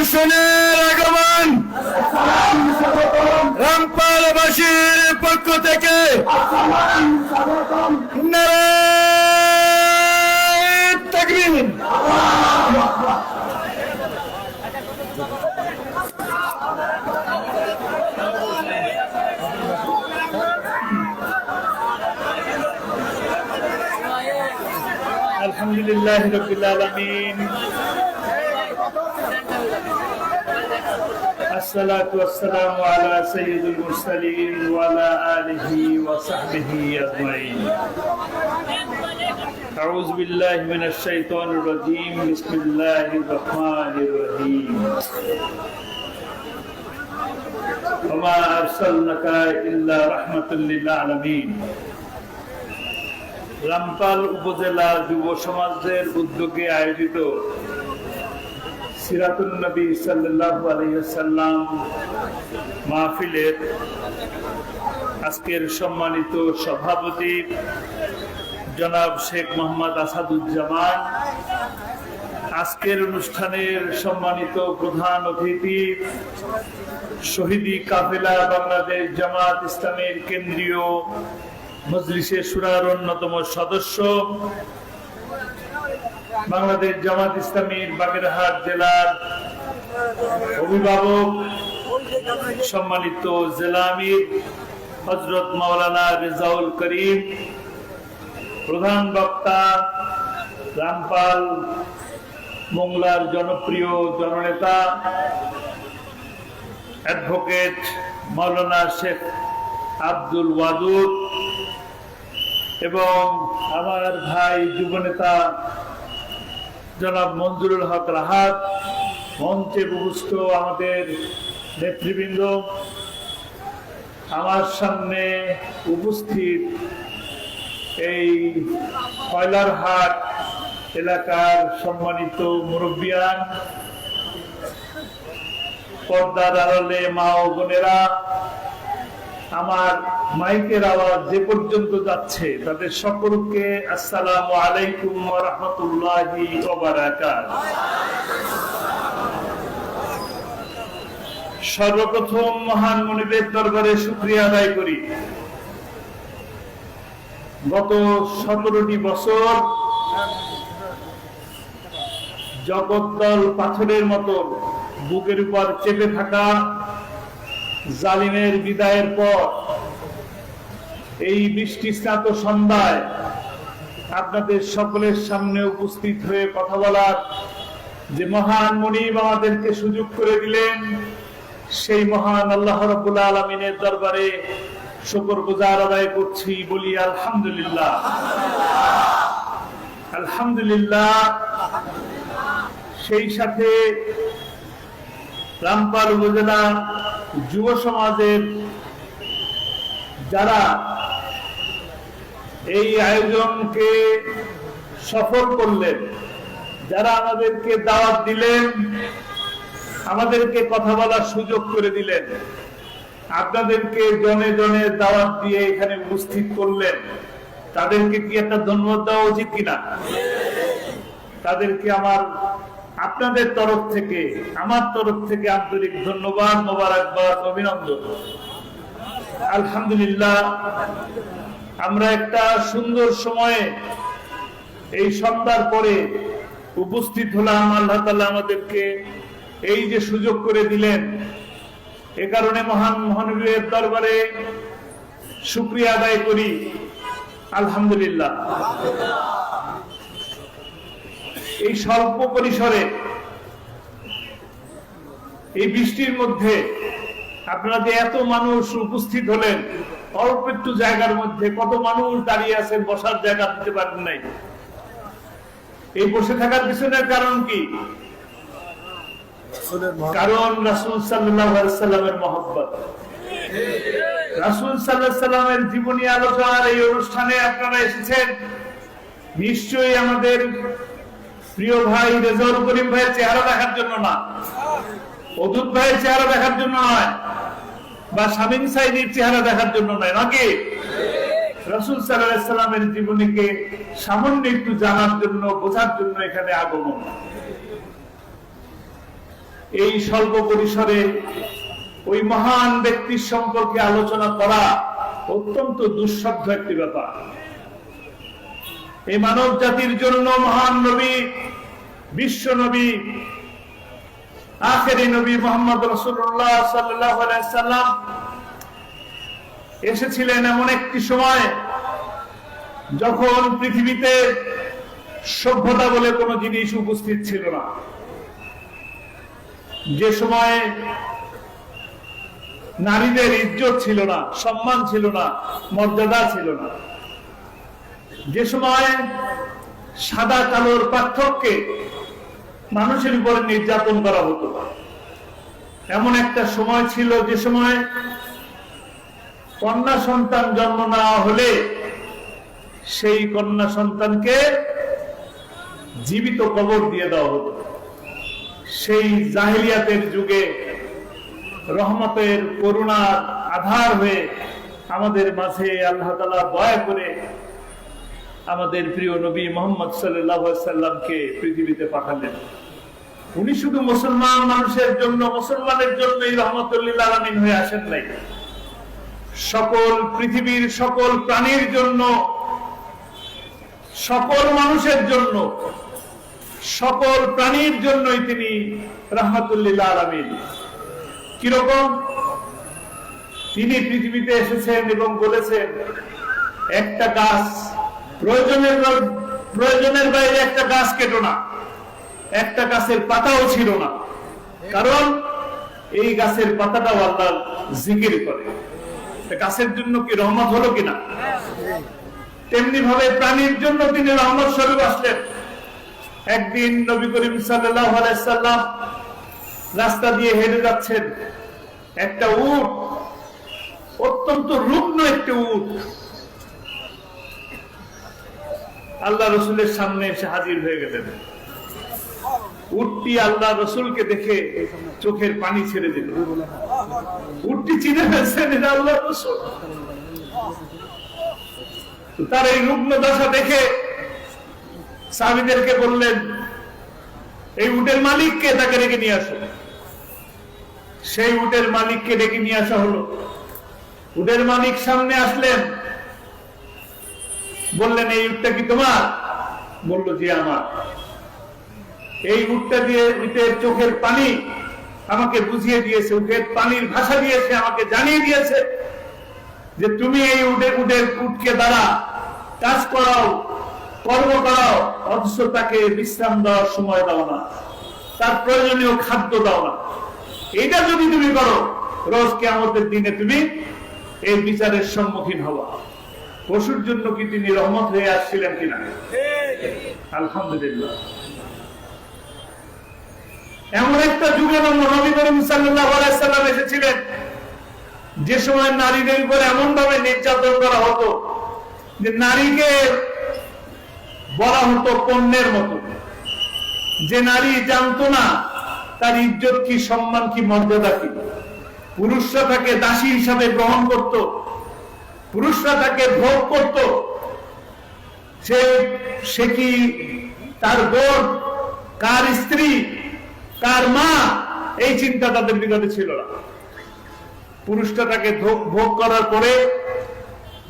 দর্শনের আগমন রামপালবাসীর পক্ষ থেকে নারায়ণ তাকবীর আলহামদুলিল্লাহ রবিল আলমিন الصلاة والسلام على سيد المرسلين وعلى آله وصحبه أجمعين أعوذ بالله من الشيطان الرجيم بسم الله الرحمن الرحيم وما أرسلناك إلا رحمة للعالمين রামপাল উপজেলা যুব সমাজের উদ্যোগে আয়োজিত সিরাতুল নবী সাল্লাল্লাহু আলাইহি মাহফিলের আজকের সম্মানিত সভাপতি জনাব শেখ মোহাম্মদ আসাদুজ্জামান, আজকের অনুষ্ঠানের সম্মানিত প্রধান অতিথি শহীদি কাফেলা বাংলাদেশ জামাত ইসলামের কেন্দ্রীয় মজলিসে সুরার অন্যতম সদস্য বাংলাদেশ জামাত ইসলামীর বাগেরহাট জেলার অভিভাবক, সম্মানিত জেলা আমির হজরত মাওলানা রেজাউল করিম, প্রধান বক্তা রামপাল মোংলার জনপ্রিয় জননেতা, অ্যাডভোকেট মাওলানা শেখ আব্দুল ওয়াদুদ এবং আমার ভাই যুবনেতা জনাব মঞ্জুরুল হক রাহাত, মঞ্চে উপস্থিত আমাদের নেতৃবৃন্দ, আমার সামনে উপস্থিত এই কয়লারহাট এলাকার সম্মানিত মুরব্বিয়ান, পর্দার আড়ালে মা ও বোনেরা আমার মাইকের আওয়াজ যে পর্যন্ত যাচ্ছে, তাদের সকলকে আসসালামু আলাইকুম রহমতুল্লাহি সর্বপ্রথম মহান মনিবের দরবারে শুক্রিয়া আদায় করি। গত সতেরোটি বছর জগদ্দল পাথরের মতো বুকের উপর চেপে থাকা জালিমের বিদায়ের পর এই বৃষ্টি স্নাত সন্ধ্যায় আপনাদের সকলের সামনে উপস্থিত হয়ে কথা বলার যে মহান মনিব আমাদেরকে সুযোগ করে দিলেন, সেই মহান আল্লাহ রবুল আলমিনের দরবারে শকর গুজার আদায় করছি, বলি আলহামদুলিল্লাহ। আলহামদুলিল্লাহ, সেই সাথে রামপাল উপজেলা যুব সমাজের যারা এই আয়োজনকে সফল করলেন, যারা আমাদেরকে দাওয়াত দিলেন, আমাদেরকে কথা বলার সুযোগ করে দিলেন, আপনাদেরকে জনে জনে দাওয়াত দিয়ে এখানে উপস্থিত করলেন, তাদেরকে কি একটা ধন্যবাদ দেওয়া উচিত কিনা? তাদেরকে আমার আপনাদের তরফ থেকে, আমার তরফ থেকে আন্তরিক ধন্যবাদ, মোবারকবাদ, অভিনন্দন। আলহামদুলিল্লাহ, আমরা একটা সুন্দর সময়ে এই সন্ধ্যার পরে উপস্থিত হলাম। আল্লাহ তালা আমাদেরকে এই যে সুযোগ করে দিলেন, এ কারণে মহান মহানবীর দরবারে শুক্রিয়া আদায় করি। আলহামদুলিল্লাহ। এই স্বল্প পরিসরে এই বৃষ্টির মধ্যে আপনারা যে এত মানুষ উপস্থিত হলেন, অল্প একটু জায়গার মধ্যে কত মানুষ দাঁড়িয়ে আছেন, বসার জায়গা দিতে পারেন নাই। এই বসে থাকার পিছনের কারণ কি? কারণ রাসুল সাল্লামের মহব্বত। রাসুল সাল্লামের জীবনী আলোচনার এই অনুষ্ঠানে আপনারা এসেছেন। নিশ্চয়ই আমাদের প্রিয় ভাই, রেজাউল করিম ভাইয়ের চেহারা দেখার জন্য না। অদুত ভাইয়ের চেহারা দেখার জন্য নয়, বা সাইদির চেহারা দেখার জন্য নয়, নাকি? রসুল সাল্লামের জীবনীকে সামান্য একটু জানার জন্য, বোঝার জন্য এখানে আগমন। এই স্বল্প পরিসরে ওই মহান ব্যক্তির সম্পর্কে আলোচনা করা অত্যন্ত দুঃসাধ্য একটি ব্যাপার। এই মানব জাতির জন্য মহান নবী, বিশ্ব নবী, আখেরি নবী মোহাম্মদ রসুল্লাহ সাল্লাম এসেছিলেন এমন একটি সময় যখন পৃথিবীতে সভ্যতা বলে কোনো জিনিস উপস্থিত ছিল না। যে সময়ে নারীদের ইজ্জত ছিল না, সম্মান ছিল না, মর্যাদা ছিল না। যে সময় সাদা কালোর পার্থক্যে মানুষের উপরে নির্যাতন করা হতো। এমন একটা সময় ছিল যে সময় কন্যা সন্তান জন্ম নেওয়া হলে সেই কন্যা সন্তানকে জীবিত কবর দিয়ে দেওয়া হতো। সেই জাহিলিয়াতের যুগে রহমতের করুণার আধার হয়ে আমাদের মাঝে আল্লাহ তালা দয়া করে আমাদের প্রিয় নবী মোহাম্মদ সাল্লামকে পৃথিবীতে পাঠালেন। উনি শুধু মুসলমান মানুষের জন্য, মুসলমানের জন্য রহমতুল্লিল আলমিন হয়ে আসেন নাই। সকল পৃথিবীর সকল প্রাণীর জন্য, সকল মানুষের জন্য, সকল প্রাণীর জন্যই তিনি রহমতুল্লিল আলমিন। কীরকম? তিনি পৃথিবীতে এসেছেন এবং বলেছেন, একটা গাছ প্রয়োজনের প্রয়োজনের বাইরে একটা গাছ কেটো না। একটা গাছের পাতাও ছিল না। কারণ এই গাছের পাতাটাও আল্লাহ জিকির করে। গাছের জন্য কি রহমত হলো কিনা? তেমনি ভাবে প্রাণীর জন্য তিনি রহমত স্বরূপ আসলেন। একদিন নবী করিম সাল্লাম রাস্তা দিয়ে হেঁটে যাচ্ছেন। একটা উট, অত্যন্ত রুগ্ন একটি উট। আল্লাহ রসুলের সামনে এসে হাজির হয়ে গেলেন। উটটি আল্লাহ রসুলকে দেখে চোখের পানি ছেড়ে দিল। উটটি চিনে ফেলছেন আল্লাহ রসুল। তার এই রুগ্ন দশা দেখে সাহাবিদেরকে বললেন, এই উটের মালিককে তাকে রেখে নিয়ে আসো। সেই উটের মালিককে ডেকে নিয়ে আসা হলো। উটের মালিক সামনে আসলেন। বললেন, এই উটটা কি তোমার? বলল যে আমার। এই উটটা দিয়ে উটের চোখের পানি আমাকে বুঝিয়ে দিয়েছে, উটের পানির ভাষা দিয়েছে, আমাকে জানিয়ে দিয়েছে যে তুমি এই উটের উটের উটকে দ্বারা কাজ করাও, কর্ম করাও, অথচ তাকে বিশ্রাম দেওয়ার সময় দাও না, তার প্রয়োজনীয় খাদ্য দাও না। এটা যদি তুমি করো, রোজ কেমতের দিনে তুমি এই বিচারের সম্মুখীন হবা। পশুর জন্য কি তিনি রহমত হয়ে আসছিলেন কিনা? আলহামদুলিল্লাহ। এমন একটা যুগে নবী করিম সাল্লাম এসেছিলেন। যে সময় নারীদের উপর এমন ভাবে নির্যাতন করা হতো যে নারীকে বলা হতো পণ্যের মতো। যে নারী জানতো না তার ইজ্জত কি, সম্মান কি, মর্যাদা কি। পুরুষরা তাকে দাসী হিসাবে গ্রহণ করত। পুরুষরা তাকে ভোগ করত। সে সে কি তার বোন, কার স্ত্রী, কার মা? এই চিন্তা তাদের বিগতে ছিল না। পুরুষটা তাকে ভোগ করার পরে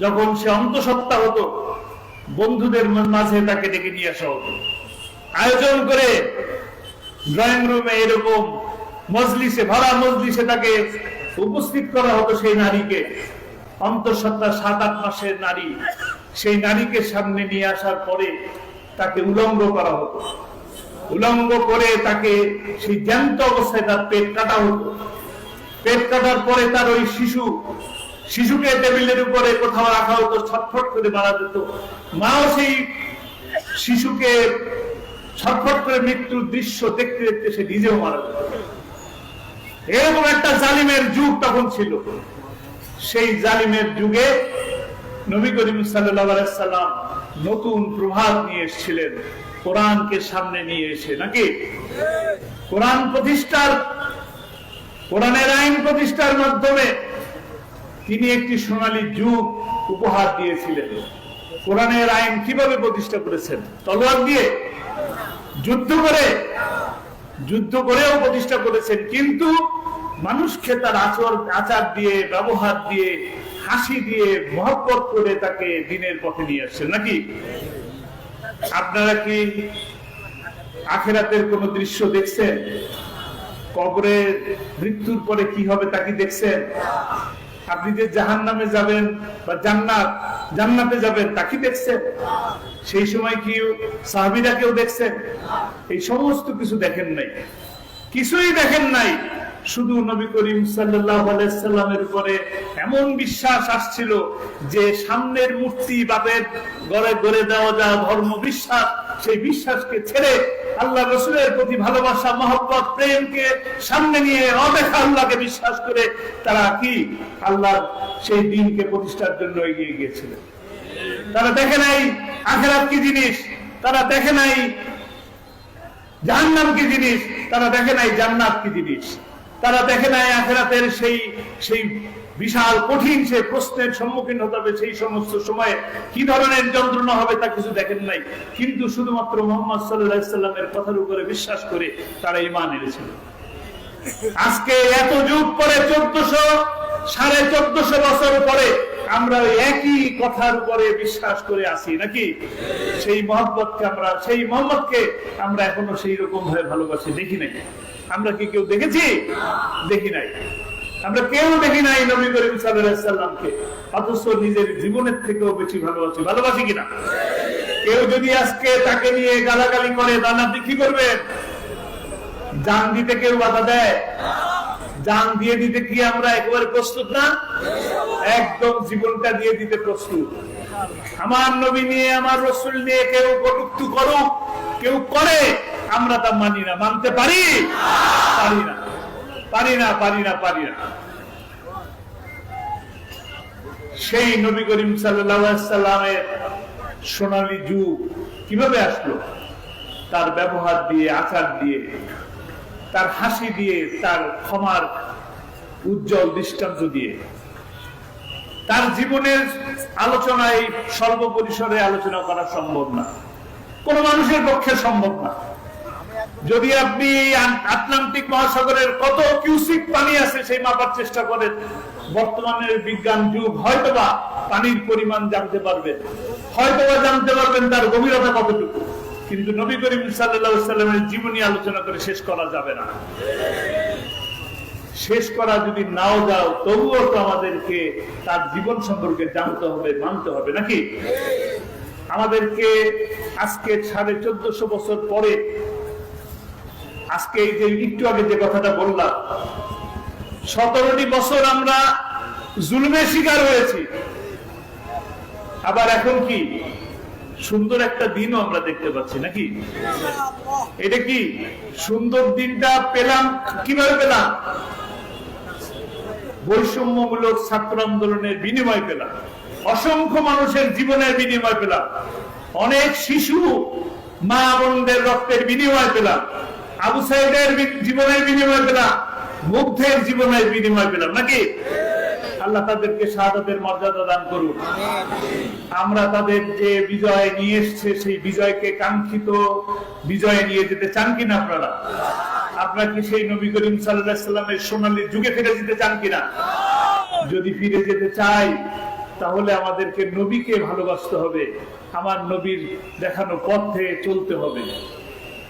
যখন সে অন্তঃসত্ত্বা হতো, বন্ধুদের মাঝে তাকে ডেকে নিয়ে আসা হতো। আয়োজন করে ড্রয়িং রুমে এরকম মজলিসে ভাড়া মজলিসে তাকে উপস্থিত করা হতো সেই নারীকে। অন্তঃসত্ত্বা সাত আট মাসের নারী। সেই নারীকে সামনে নিয়ে আসার পরে তাকে উলঙ্গ করা হতো। উলঙ্গ করে তাকে সেই জ্যান্ত অবস্থায় তার পেট কাটা হতো। পেট কাটার পরে তার ওই শিশু, শিশুকে টেবিলের উপরে কোথাও রাখা হতো, ছটফট করে মারা যেত। মাও সেই শিশুকে ছটফট করে মৃত্যুর দৃশ্য দেখতে দেখতে সে নিজেও মারা যেত। এরকম একটা জালিমের যুগ তখন ছিল। সেই জালিমের যুগে নবী করিম সাল্লাম নতুন প্রভাত নিয়ে এসেছিলেন। কোরআনকে সামনে নিয়ে এসে নাকি? কোরআন প্রতিষ্ঠার, কোরআনের আইন প্রতিষ্ঠার মাধ্যমে তিনি একটি সোনালী যুগ উপহার দিয়েছিলেন। কোরআনের আইন কীভাবে প্রতিষ্ঠা করেছেন? তলোয়ার দিয়ে যুদ্ধ করে, যুদ্ধ করেও প্রতিষ্ঠা করেছেন। কিন্তু মানুষকে তার আচর আচার দিয়ে, ব্যবহার দিয়ে, হাসি দিয়ে, মহব্বত করে তাকে দিনের পথে নিয়ে আসছেন, নাকি? আপনারা কি আখেরাতের কোন দৃশ্য দেখছেন? কবরে মৃত্যুর পরে কি হবে তা কি দেখছেন? আপনি যে জাহান নামে যাবেন বা জান্নাত, জান্নাতে যাবেন তা কি দেখছেন? সেই সময় কি সাহাবিরা কেউ দেখছেন? এই সমস্ত কিছু দেখেন নাই। কিছুই দেখেন নাই। শুধু নবী করিম সাল্লামের উপরে এমন বিশ্বাস আসছিল যে সামনের মূর্তি বাপের গড়ে গড়ে দেওয়া যা ধর্ম বিশ্বাস, সেই বিশ্বাসকে ছেড়ে আল্লাহ রসুলের প্রতি ভালোবাসা, মহব্বত, প্রেমকে সামনে নিয়ে অদেখা আল্লাহকে বিশ্বাস করে তারা কি? আল্লাহ সেই দিনকে প্রতিষ্ঠার জন্য এগিয়ে গিয়েছিলেন তারা দেখে নাই আখেরাত কি জিনিস? তারা দেখে নাই জাহান্নাম কি জিনিস? তারা দেখে নাই জান্নাত কি জিনিস? তারা দেখে নাই আখেরাতের সেই সেই বিশাল কঠিন সে প্রশ্নের সম্মুখীন হতে হবে সেই সমস্ত সময়ে। কি ধরনের যন্ত্রণা হবে তা কিছু দেখেন নাই। কিন্তু শুধুমাত্র মোহাম্মদ সাল্লাহ কথার উপরে বিশ্বাস করে তারা ইমান এনেছিল। আজকে এত যুগ পরে চোদ্দশো, সাড়ে চোদ্দশো বছর পরে আমরা একই কথার উপরে বিশ্বাস করে আসি নাকি? সেই মোহাম্মদকে আমরা, সেই মোহাম্মদকে আমরা এখনও সেই রকম ভাবে ভালোবাসি, দেখি নাই। আমরা কি কেউ দেখেছি? দেখি নাই। আমরা কেউ দেখি নাই নবী করিম সাল্লামকে। অথচ নিজের জীবনের থেকেও বেশি ভালোবাসি। ভালোবাসি কিনা? কেউ যদি আজকে তাকে নিয়ে গালাগালি করে তাহলে আপনি কি করবেন জান দিতে কেউ বাধা দেয়? জান দিয়ে দিতে কি আমরা একেবারে প্রস্তুত না? একদম জীবনটা দিয়ে দিতে প্রস্তুত। আমার নবী নিয়ে, আমার রসুল নিয়ে কেউ কটুক্তি করুক, কেউ করে আমরা তা মানি না। মানতে পারি? পারি না। পারি না পারি না পারি না। সেই নবী করিম সাল্লামের সোনালী যুগ কীভাবে আসলো? তার ব্যবহার দিয়ে, আচার দিয়ে, তার হাসি দিয়ে, তার ক্ষমার উজ্জ্বল দৃষ্টান্ত দিয়ে। তার জীবনের আলোচনায় সর্বপরিসরে আলোচনা করা সম্ভব না। কোন মানুষের পক্ষে সম্ভব না। যদি আপনি আটলান্টিক মহাসাগরের কত কিউসিক পানি আছে সেই মাপার চেষ্টা করেন, বর্তমানের বিজ্ঞান যুগ, হয়তোবা পানির পরিমাণ জানতে পারবেন। হয়তোবা জানতে পারবেন তার গভীরতা কতটুকু। কিন্তু নবী করিম সাল্লামের জীবনী আলোচনা করে শেষ করা যাবে না। শেষ করা যদি নাও যাও, তবুও তো আমাদেরকে তার জীবন সম্পর্কে জানতে হবে, মানতে হবে, নাকি? আমাদেরকে আজকে সাড়ে চোদ্দশো বছর পরে আজকে এই যে একটু আগে যে কথাটা বললাম, সতেরোটি বছর আমরা জুলুমের শিকার হয়েছি। আবার এখন কি? সুন্দর একটা দিনও আমরা দেখতে পাচ্ছি, নাকি? এটা কি? সুন্দর দিনটা পেলাম, কীভাবে পেলাম? বৈষম্যমূলক ছাত্র আন্দোলনের বিনিময় পেলাম। অসংখ্য মানুষের জীবনের বিনিময় পেলাম। অনেক শিশু মা বোনদের রক্তের বিনিময় পেলাম। আবু সাইদের জীবনের বিনিময় পেলাম, মুগ্ধের জীবনের বিনিময় পেলাম, নাকি? আল্লাহ তাদেরকে শাহাদাতের মর্যাদা দান করুন। আমরা তাদের যে বিজয় নিয়ে এসছে, সেই বিজয়কে কাঙ্ক্ষিত বিজয়ে নিয়ে যেতে চান কিনা আপনারা? আপনারা কি সেই নবী করিম সাল্লামের সোনালী যুগে ফিরে যেতে চান কিনা? যদি ফিরে যেতে চাই, তাহলে আমাদেরকে নবীকে ভালোবাসতে হবে, আমার নবীর দেখানো পথে চলতে হবে।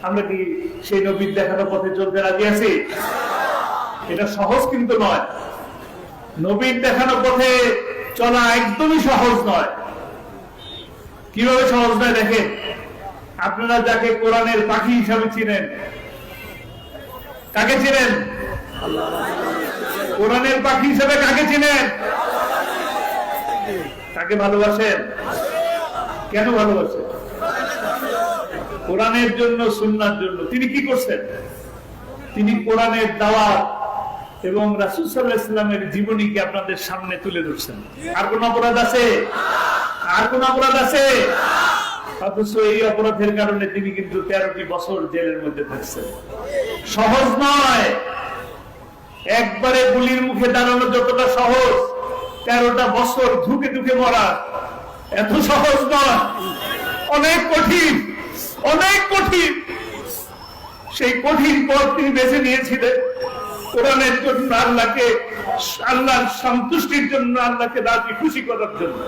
আমরা কি সেই নবীর দেখানো পথে চলতে রাজি আছি? এটা সহজ কিন্তু নয়। নবীর দেখানো পথে চলা একদমই সহজ নয়। কীভাবে সহজ নয় দেখেন? আপনারা যাকে কোরআনের পাখি হিসাবে চিনেন, কাকে চিনেন? কোরআনের পাখি হিসাবে কাকে চিনেন? কাকে ভালোবাসেন? কেন ভালোবাসেন? কোরআনের জন্য, সুন্নার জন্য। তিনি কি করছেন? তিনি কোরআনের দাওয়াত এবং রাসুল সাল্লাহ ইসলামের জীবনীকে আপনাদের সামনে তুলে ধরছেন। আর কোন অপরাধ আছে? আর কোন অপরাধ আছে? অথচ এই অপরাধের কারণে তিনি কিন্তু তেরোটি বছর জেলের মধ্যে থাকছেন। সহজ নয়। একবারে গুলির মুখে দাঁড়ানো যতটা সহজ, তেরোটা বছর ধুকে ধুকে মরা, এত সহজ নয়। অনেক কঠিন। অনেক কঠিন। সেই কঠিন পথ তিনি বেছে নিয়েছিলেন কোরআনের জন্য আল্লাহকে, আল্লাহর সন্তুষ্টির জন্য, আল্লাহকে রাজি, খুশি করার জন্য।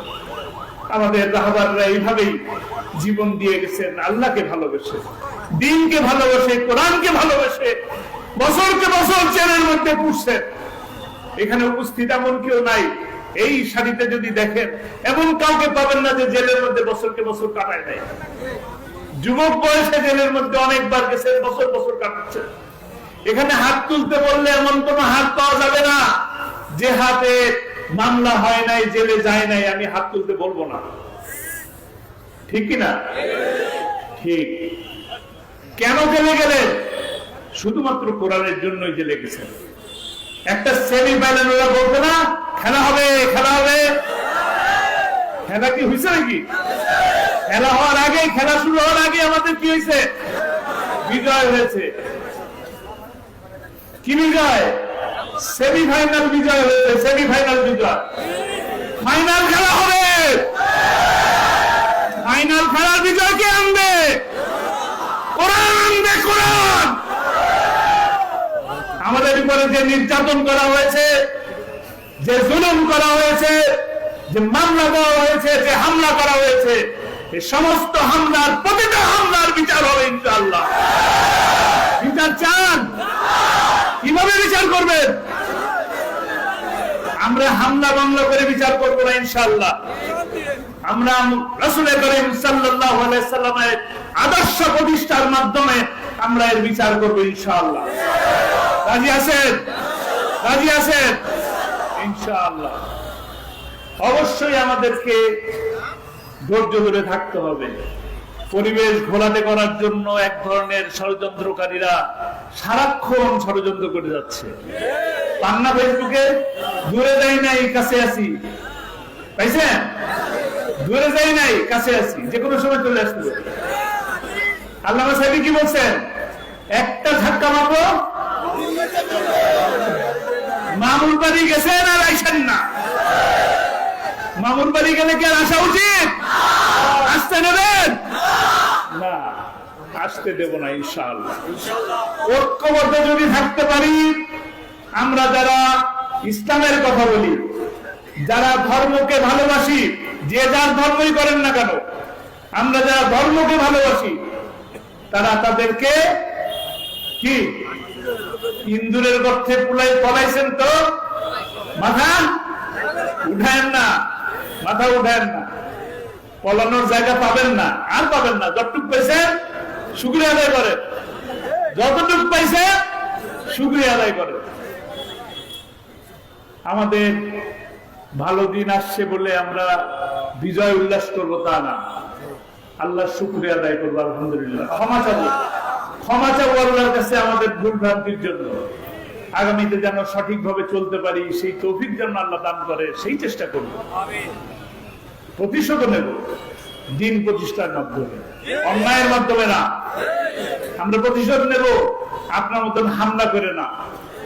আমাদের রাহবাররা এইভাবেই জীবন দিয়ে গেছেন। আল্লাহকে ভালোবেসে, দিনকে ভালোবাসে, কোরআনকে ভালোবাসে, বছরকে বছর চেনের মধ্যে পুষছেন। এখানে উপস্থিত এমন কেউ নাই। এই শাড়িতে যদি দেখেন, এমন কাউকে পাবেন না যে জেলের মধ্যে বছরকে বছর কাটায় নাই যুবক বয়সে জেলের মধ্যে অনেকবার গেছেন বছর বছর কাটাচ্ছেন এখানে হাত তুলতে বললে এমন কোন হাত পাওয়া যাবে না। যে হাতে মামলা হয় নাই, জেলে যায় নাই, আমি হাত তুলতে বলব না। ঠিক কিনা ঠিক। কেন জেলে গেলেন? শুধুমাত্র কোরআনের জন্যই জেলে গেছেন। একটা সেমি ফাইনাল ওরা বলতো না, খেলা হবে খেলা হবে। খেলা কি হয়েছে নাকি? খেলা হওয়ার আগে খেলা শুরু হওয়ার আগে আমাদের কি হয়েছে? বিজয় হয়েছে। কি বিজয়? সেমিফাইনাল বিজয় হয়েছে, সেমিফাইনাল বিজয়। ফাইনাল খেলা হবে। ফাইনাল খেলার বিজয় কে আনবে? আনবে, কোরআন। আমাদের উপরে যে নির্যাতন করা হয়েছে, যে জুলুম করা হয়েছে, যে মামলা দেওয়া হয়েছে, যে হামলা করা হয়েছে সমস্ত হামলার প্রতিটা হামলার বিচার হবে ইনশাআল্লাহ। বিচার চান? কীভাবে বিচার করবেন? আমরা হামলা মামলা করে বিচার করব না ইনশাআল্লাহ। আমরা রসুলের করিম আলাইহি সাল্লামের আদর্শ প্রতিষ্ঠার মাধ্যমে আমরা এর বিচার করব ইনশাআল্লাহ। রাজি আছেন? রাজি আছেন? অবশ্যই আমাদেরকে ধৈর্য ধরে থাকতে হবে। পরিবেশ ঘোলাটে করার জন্য এক ধরনের ষড়যন্ত্রকারীরা সারাক্ষণ ষড়যন্ত্র করে যাচ্ছে। পান্না ফেসবুকে দূরে যাই নাই, কাছে আছি। পাইছেন? দূরে যাই নাই, কাছে আছি। যে কোনো সময় চলে আসবে। আল্লাহ সাহেব কি বলছেন? একটা ধাক্কা মারবো? মামুন বাড়ি গেছেন আর আইসেন না। মামুন বাড়ি গেলে কি আর আসা উচিত? আসতে নেবেন? না আসতে দেব না ইনশাআল্লাহ। ঐক্যবদ্ধ যদি থাকতে পারি আমরা যারা ইসলামের কথা বলি যারা ধর্মকে ভালোবাসি যে যার ধর্মই করেন না কেন আমরা যারা ধর্মকে ভালোবাসি তারা তাদেরকে কি? ইন্দুরের গর্থে পুলাই পলাইছেন তো? মাথা উঠায়েন না। মাথা উঠায়েন না। পলানোর জায়গা পাবেন না। আর পাবেন না। যতটুক পাইছেন শুক্রিয়া আদায় করেন যতটুক পাইছে, শুক্রিয়া আদায় করেন আমাদের ভালো দিন আসছে বলে আমরা বিজয় উল্লাস করব তা না। আল্লাহ শুক্রিয়া আদায় করব, আলহামদুলিল্লাহ। ক্ষমা চাবো। ক্ষমা চাবো আল্লাহর কাছে আমাদের ভুল ভ্রান্তির জন্য। আগামীতে যেন সঠিকভাবে চলতে পারি, সেই তৌফিক যেন আল্লাহ দান করে, সেই চেষ্টা করব। প্রতিশোধ নেব। দিন প্রতিষ্ঠার মাধ্যমে। অন্যায়ের মাধ্যমে না। আমরা প্রতিশোধ নেব, আপনার মতন হামলা করে না।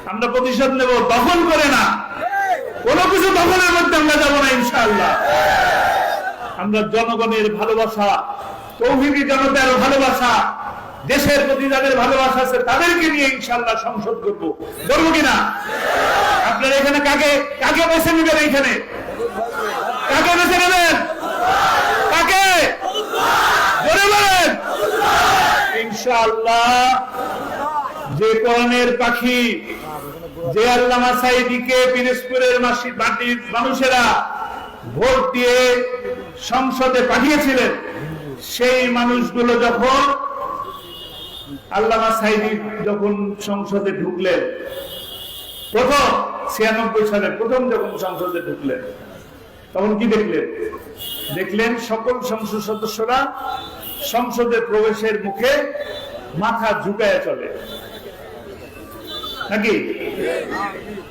আমরা প্রতিশোধ নেব, দখল করে না। কোনো কিছু দখলের মধ্যে আমরা যাব না, ইনশাআল্লাহ। আমরা জনগণের ভালোবাসা তৌহিদি জনতার ভালোবাসা, দেশের প্রতি যাদের ভালোবাসা আছে, তাদেরকে নিয়ে ইনশাআল্লাহ সংসদ করব। করব কিনা আপনারা এখানে কাকে কাকে বেছে নেবেন এইখানে? কাকে বেছে নেবেন? কাকে? জোরে বলেন। ইনশাআল্লাহ, যে কোরআনের পাখি, যে আল্লামা সাইদিকে পিরোজপুরের মাসি মাটির মানুষেরা ভোট দিয়ে সংসদে পাঠিয়েছিলেন, সেই মানুষগুলো যখন আল্লামা সাইদি যখন সংসদে ঢুকলেন, প্রথম ছিয়ানব্বই সালে প্রথম যখন সংসদে ঢুকলেন, তখন কি দেখলেন? দেখলেন সকল সংসদ সদস্যরা সংসদে প্রবেশের মুখে মাথা ঝুঁকায় চলে। নাকি?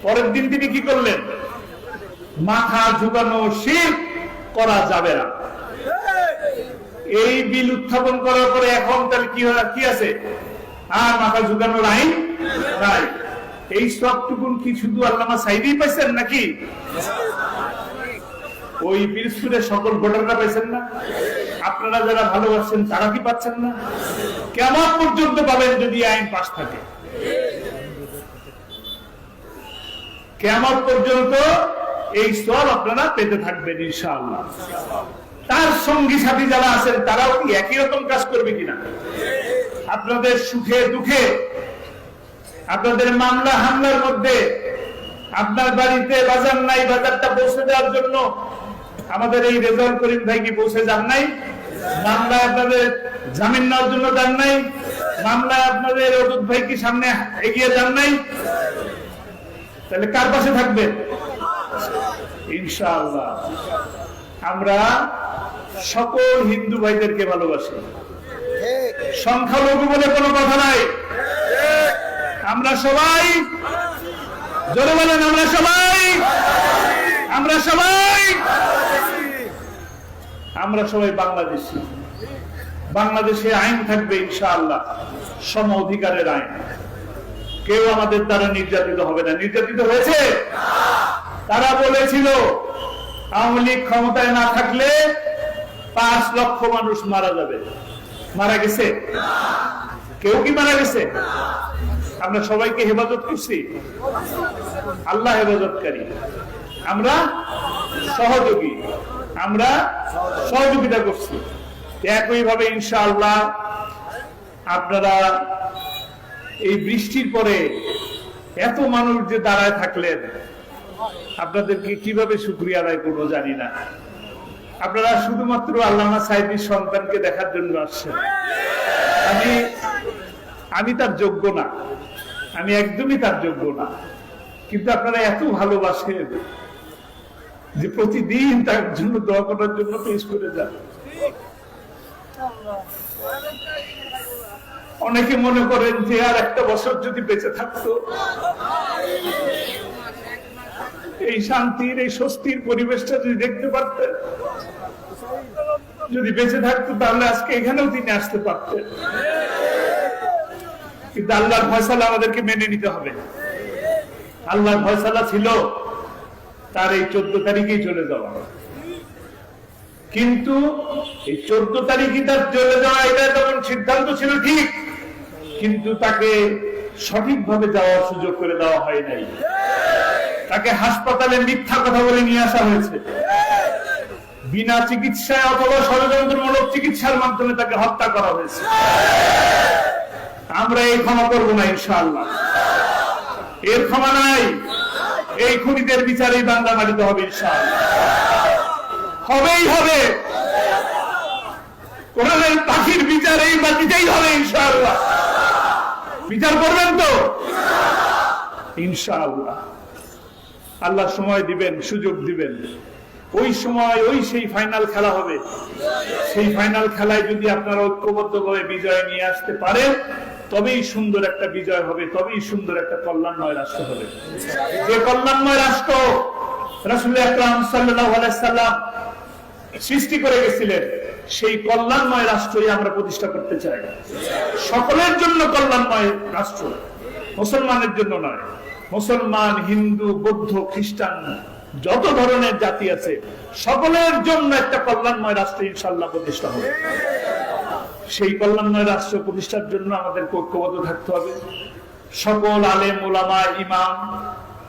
পরের দিন তিনি কি করলেন? মাথা ঝুঁকানো শির করা যাবে না। এই বিল উত্থাপন করার পরে এখন তাহলে কি কি আছে? আর মাথা ঝুঁকানোর আইন নাই। এই সবটুকুন কি শুধু আল্লামা সাইদি পাইছেন নাকি? ওই পিরস্পুরের সকল ভোটাররা পাইছেন না। আপনারা যারা ভালোবাসেন তারা কি পাচ্ছেন না? কেমন পর্যন্ত পাবেন যদি আইন পাশ থাকে? কেমন পর্যন্ত এই স্তর আপনারা পেতে থাকবেন, ইনশাআল্লাহ। তার সঙ্গী সাথী যারা আছেন, তারাও কি একই রকম কাজ করবে কিনা? আপনাদের সুখে দুঃখে, আপনাদের মামলা হামলার মধ্যে, আপনার বাড়িতে বাজার নাই, বাজারটা পৌঁছে দেওয়ার জন্য আমাদের এই রেজাল করিম ভাই কি পৌঁছে যান নাই? মামলায় আপনাদের জামিন নেওয়ার জন্য যান নাই? মামলায় আপনাদের অদূত ভাই কি সামনে এগিয়ে যান নাই? তাহলে কার পাশে থাকবেন ইনশাআল্লাহ। আমরা সকল হিন্দু ভাইদেরকে ভালোবাসি। সংখ্যালঘু বলে কোনো কথা নাই। আমরা সবাই, জোরে বলেন, আমরা সবাই আমরা সবাই আমরা সবাই বাংলাদেশি। বাংলাদেশে আইন থাকবে ইনশাআল্লাহ, সম অধিকারের আইন। কেউ আমাদের দ্বারা নির্যাতিত হবে না। নির্যাতিত হয়েছে? তারা বলেছিল, আওয়ামী লীগ ক্ষমতায় না থাকলে পাঁচ লক্ষ মানুষ মারা যাবে। মারা গেছে? কেউ কি মারা গেছে? আমরা সবাইকে হেফাজত করছি? আল্লাহ হেফাজতকারী। আমরা সহযোগী। আমরা সহযোগিতা করছি। একইভাবে ইনশাআল্লাহ আপনারা এই বৃষ্টির পরে এত মানুষ যে দাঁড়ায় থাকলেন, আপনাদেরকে কীভাবে শুক্রিয়া আদায় করব জানি না। আপনারা শুধুমাত্র আল্লামা সাহেবের সন্তানকে দেখার জন্য আসছেন। আমি আমি তার যোগ্য না। আমি একদমই তার যোগ্য না। কিন্তু আপনারা এত ভালোবাসেন যে প্রতিদিন তার জন্য দোয়া করার জন্য পেশ করে যান। অনেকে মনে করেন যে আর একটা বছর যদি বেঁচে থাকতো, এই শান্তির, এই স্বস্তির পরিবেশটা যদি দেখতে পারতেন, যদি বেঁচে থাকতো, তাহলে আজকে এখানেও তিনি আসতে পারতেন। কিন্তু আল্লাহর ফয়সালা আমাদেরকে মেনে নিতে হবে। আল্লাহর ফয়সালা ছিল তার এই চোদ্দ তারিখেই চলে যাওয়া। কিন্তু এই চোদ্দ তারিখই তার চলে যাওয়া, এটা তখন সিদ্ধান্ত ছিল ঠিক, কিন্তু তাকে সঠিকভাবে যাওয়ার সুযোগ করে দেওয়া হয় নাই। তাকে হাসপাতালে মিথ্যা কথা বলে নিয়ে আসা হয়েছে। বিনা চিকিৎসায় অথবা ষড়যন্ত্রমূলক চিকিৎসার মাধ্যমে তাকে হত্যা করা হয়েছে। আমরা এই ক্ষমা করব না, ইনশাআল্লাহ। এর ক্ষমা নাই, এই খুনিদের বিচারেই বাংলা মারিতে হবে, ইনশাআল্লাহ। হবেই হবে। কোরআনের পাখির বিচার এই মাটিতেই হবে, ইনশাআল্লাহ। বিচার করবেন তো? ইনশাআল্লাহ। আল্লাহ সময় দিবেন, সুযোগ দিবেন। ওই সময় ওই সেই ফাইনাল খেলা হবে। সেই ফাইনাল খেলায় যদি আপনারা ঐক্যবদ্ধভাবে বিজয় নিয়ে আসতে পারেন, তবেই সুন্দর একটা বিজয় হবে, তবেই সুন্দর একটা কল্যাণময় রাষ্ট্র হবে। যে কল্যাণময় রাষ্ট্র রাসুল আকরাম সাল্লাম সৃষ্টি করে গেছিলেন, সেই কল্যাণময় রাষ্ট্রই আমরা প্রতিষ্ঠা করতে চাই। সকলের জন্য কল্যাণময় রাষ্ট্র, মুসলমানের জন্য নয়। মুসলমান, হিন্দু, বৌদ্ধ, খ্রিস্টান যত ধরনের জাতি আছে, সকলের জন্য একটা কল্যাণময় রাষ্ট্র ইনশাল্লাহ প্রতিষ্ঠা হবে। সেই কল্যাণময় রাষ্ট্র প্রতিষ্ঠার জন্য আমাদের ঐক্যবদ্ধ থাকতে হবে। সকল আলেম ওলামা ইমাম,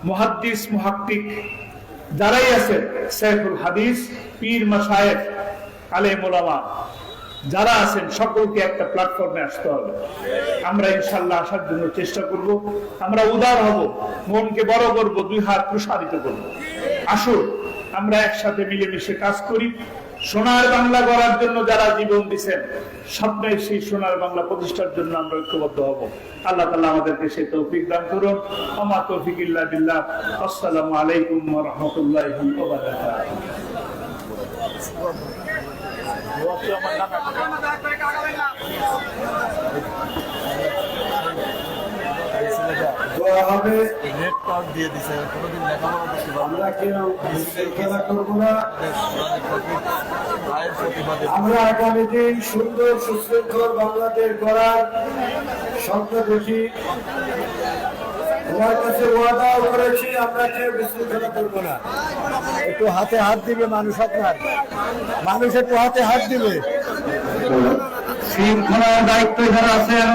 মুহাদ্দিস, মুহাক্কিক, যারাই আছেন শেখুল হাদিস, পীর মাসায়েক আলেম ওলামা যারা আছেন, সকলকে একটা প্ল্যাটফর্মে আসতে হবে। আমরা ইনশাল্লাহ আসার জন্য চেষ্টা করব। আমরা উদার হব, মনকে বড় করব, দুই হাত প্রসারিত করব। আসুন, আমরা একসাথে মিলেমিশে কাজ করি। সোনার বাংলা গড়ার জন্য যারা জীবন দিচ্ছেন স্বপ্নের সেই সোনার বাংলা প্রতিষ্ঠার জন্য আমরা ঐক্যবদ্ধ হব। আল্লাহ তালা আমাদেরকে সেই তৌফিক দান করুন। আমার তৌফিক ইল্লা বিল্লাহ। আসসালামু আলাইকুম রহমতুল্লাহ দোয়া হবে। নেট পাক দিয়ে দিছে কোনোদিন লেখাপড়া করতে পারবে আমরা কেউ খেলা করব না। আমরা আগামী দিন সুন্দর সুশৃঙ্খল বাংলাদেশ গড়ার স্বপ্ন দেখি। তোমার কাছে ওয়াদাও করেছি আমরা কেউ বিশৃঙ্খলা করব না। একটু হাতে হাত দিবে মানুষ আপনার। মানুষ একটু হাতে হাত দিবে। শৃঙ্খলার দায়িত্ব যারা আছেন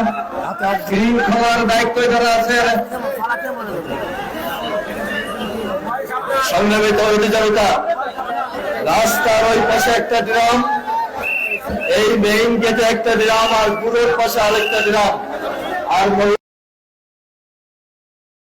শৃঙ্খলার দায়িত্ব যারা আছেন সংগ্রামিত হইতে জনতা রাস্তার ওই পাশে একটা ড্রাম, এই মেইন গেটে একটা ড্রাম আর পুরোর পাশে আরেকটা ড্রাম। আর